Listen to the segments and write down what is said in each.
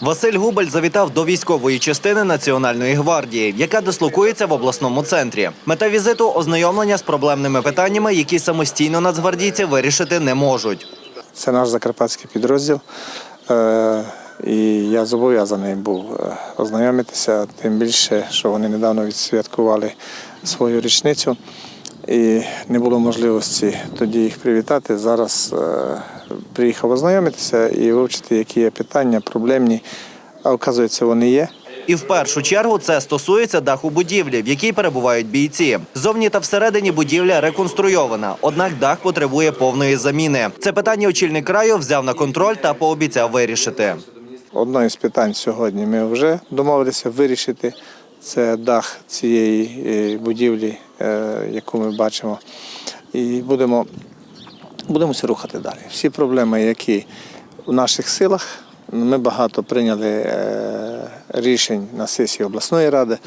Василь Губель завітав до військової частини Національної гвардії, яка дислокується в обласному центрі. Мета візиту ознайомлення з проблемними питаннями, які самостійно нацгвардійці вирішити не можуть. Це наш закарпатський підрозділ. Е, І я зобов'язаний був е, ознайомитися, тим більше, що вони недавно відсвяткували свою річницю. І не було можливості тоді їх привітати. Зараз е, приїхав ознайомитися і вивчити, які є питання, проблемні. А оказується, вони є. І в першу чергу це стосується даху будівлі, в якій перебувають бійці. Зовні та всередині будівля реконструйована, однак дах потребує повної заміни. Це питання очільник краю взяв на контроль та пообіцяв вирішити. Одне із питань сьогодні ми вже домовилися вирішити. Це дах цієї е, будівлі, яку ми бачимо. І будемо, будемося рухати далі. Всі проблеми, які в наших силах, ми багато прийняли е, рішень на сесії обласної ради.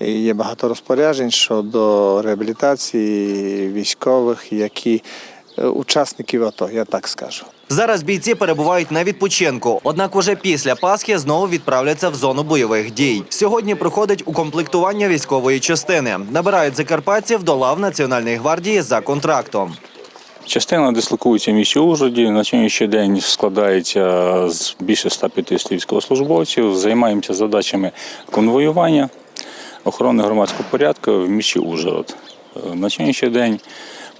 І є багато розпоряджень щодо реабілітації військових, які е, учасників АТО, я так скажу. Зараз бійці перебувають на відпочинку, однак уже після Пасхи знову відправляться в зону бойових дій. Сьогодні проходить укомплектування військової частини. Набирають закарпатців до лав Національної гвардії за контрактом. Частина дислокується в місті Ужгороді. На сьогоднішній день складається з більше 150 військовослужбовців. Займаємося задачами конвоювання, охорони громадського порядку в місті Ужгород. Е, На сьогоднішній день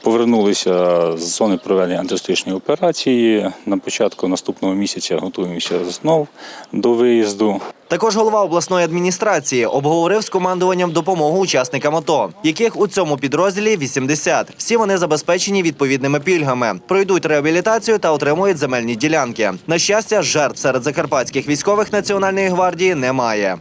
повернулися з зони проведення антитерористичної операції. На початку наступного місяця готуємося знов до виїзду. Також голова обласної адміністрації обговорив з командуванням допомогу учасникам АТО, яких у цьому підрозділі 80. Всі вони забезпечені відповідними пільгами, пройдуть реабілітацію та отримують земельні ділянки. На щастя, жертв серед закарпатських військових національної гвардії немає.